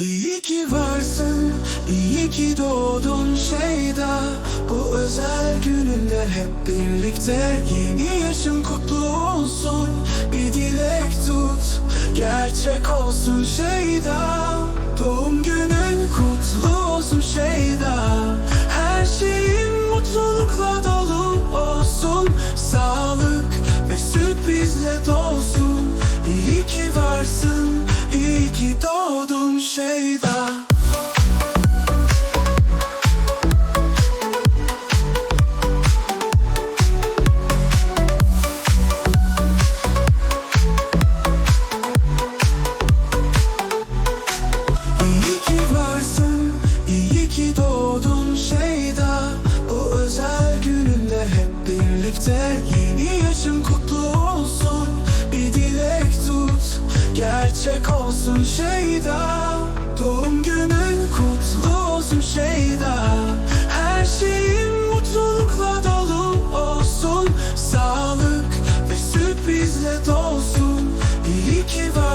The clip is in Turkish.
İyi ki varsın, iyi ki doğdun Şeyda. Bu özel gününde hep birlikte Yeni yaşın kutlu olsun, bir dilek tut Gerçek olsun Şeyda. Doğum günün kutlu olsun Şeyda. Her şeyin mutlulukla dolu olsun. Sağlık ve sürprizle dolsun. İyi ki varsın, iyi ki doğdun İyi ki varsın, iyi ki doğdun Şeyda Bu özel gününde hep birlikte Yeni yaşın kutlu olsun, bir dilek tut Gerçek olsun Şeyda Doğum günün kutlu olsun Şeyda. Her şeyin mutlulukla dolu olsun. Sağlık ve sürprizle dolsun. İyi ki var